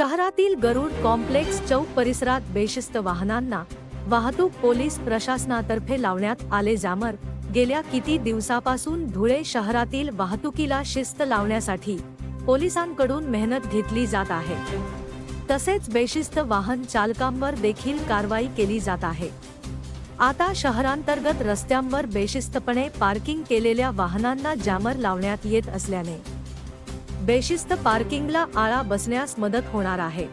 शहरातील गरुड कॉम्प्लेक्स चौक परिसरात बेशिस्त वाहनांना वाहतूक पोलीस प्रशासनातर्फे लावण्यात आले जामर. गेल्या किती दिवसापासून धुळे शहरातील वाहतुकीला शिस्त लावण्यासाठी पोलिसांकडून मेहनत घेतली जात आहे. तसेच बेशिस्त वाहन चालकांवर देखील कारवाई केली जात आहे. आता शहरांतर्गत रस्त्यांवर बेशिस्तपणे पार्किंग केलेल्या वाहनांना जामर लावण्यात येत असल्याने बेशिस्त पार्किंगला आळा बसण्यास मदत होणार आहे.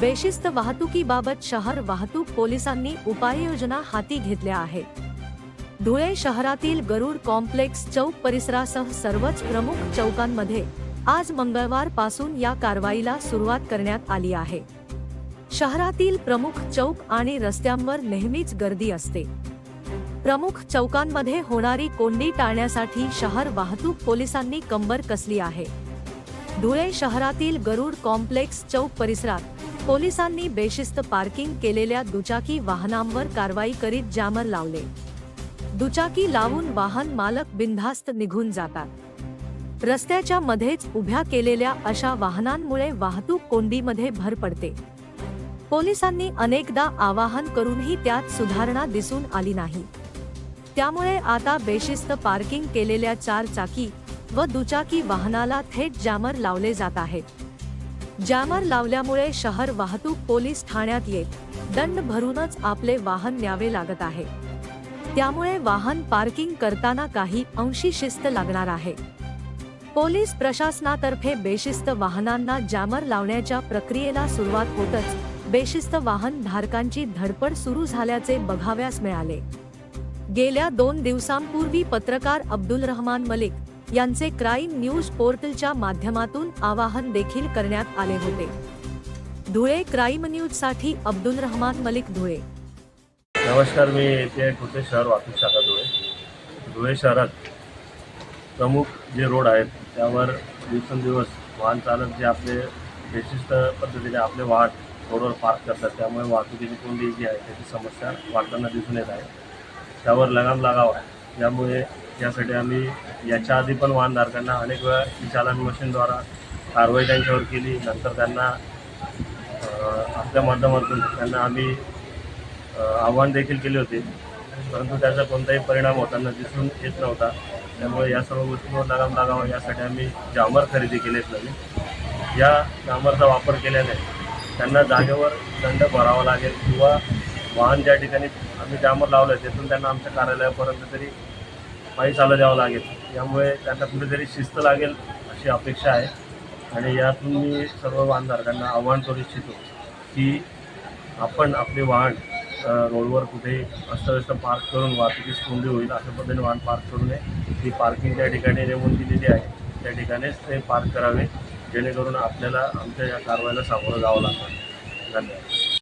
बेशिस्त वाहतुकीबाबत शहर वाहतूक पोलिसांनी उपाययोजना हाती घेतल्या आहेत. धुळे शहरातील गरुड कॉम्प्लेक्स चौक परिसरासह सर्वच प्रमुख चौकांमध्ये आज मंगळवारपासून या कारवाईला सुरुवात करण्यात आली आहे. शहरातील प्रमुख चौक आणि रस्त्यांवर नेहमीच गर्दी असते. प्रमुख चौकांमध्ये होणारी कोंडी टाळण्यासाठी शहर वाहतूक पोलिसांनी कंबर कसली आहे. धुळे शहरातील गरुड कॉम्प्लेक्स चौक परिसरात पोलिसांनी बेशिस्त पार्किंग केलेल्या दुचाकी वाहनांवर कारवाई करीत जामर लावले. दुचाकी लावून वाहन मालक बिनधास्त निघून जातात. रस्त्याच्या मध्येच उभ्या केलेल्या अशा वाहनांमुळे वाहतूक कोंडीमध्ये भर पडते. पोलिसांनी अनेकदा आवाहन करूनही त्यात सुधारणा दिसून आली नाही. त्यामुळे आता बेशिस्त पार्किंग केलेल्या चार चाकी व दुचाकी वाहनाला थेट जामर लावले जात आहेत जामर लावल्यामुळे शहर वाहतूक पोलीस ठाण्यात येत दंड भरूनच आपले वाहन न्यावे लागत आहे. त्यामुळे वाहन पार्किंग करताना काही अंशी शिस्त लागणार आहे. पोलीस प्रशासनातर्फे बेशिस्त वाहनांना जामर लावण्याच्या प्रक्रियेला सुरुवात होतच बेशिस्त वाहन धारकांची धडपड सुरू झाल्याचे बघाव्यास मिळाले. गेल्या दोन दिवसांपूर्वी पत्रकार अब्दुल रहमान मलिक यांचे क्राईम न्यूज पोर्टलच्या माध्यमातून आवाहन देखील करण्यात आले होते. धुळे क्राईम न्यूजसाठी अब्दुल रहमान मलिक धुळे. नमस्कार मी येथे कुठे शहर वाहतूक शाखा धुळे. धुळे शहरात प्रमुख जे रोड आहेत त्यावर दिवसेंदिवस वाहन चालक जे आपले विशिष्ट पद्धतीने आपले वाहन रोडवर पार्क करतात. त्यामुळे वाहतुकीची कोंडी जी आहे त्याची समस्या वाढताना दिसून येत आहे. त्यावर लगाम लागावा. यामुळे यासाठी आम्ही याच्या आधी पण वाहनधारकांना अनेक वेळा ई चालन मशीनद्वारा कारवाई त्यांच्यावर केली. नंतर त्यांना आपल्या माध्यमातून त्यांना आम्ही आव्हान देखील केले होते. परंतु त्याचा कोणताही परिणाम होताना दिसून येत नव्हता. त्यामुळे या सर्व गोष्टींवर लगाम लागावा यासाठी आम्ही जामर खरेदी केलेत नवीन. या जामरचा वापर केल्याने त्यांना जागेवर दंड भरावा लागेल किंवा वाहन ज्या ठिकाणी आम्ही जामर लावलं तिथून त्यांना आमच्या कार्यालयापर्यंत तरी पायी चालू द्यावं लागेल. यामुळे त्यांना कुठेतरी शिस्त लागेल अशी अपेक्षा आहे. आणि यातून मी सर्व वाहनधारकांना आव्हान करू इच्छितो की आपण आपले वाहन रोडवर कुठे अस्तव्यस्त पार्क करून वाहतुकीस कोंडी होईल अशा पद्धतीने वाहन पार्क करू नये. ती पार्किंग त्या ठिकाणी नेमून दिलेली आहे. त्या ठिकाणीच ते पार्क करावे जेणेकरून आपल्याला आमच्या या कारवाईला सामोरं जावं लागणार धन्यवाद.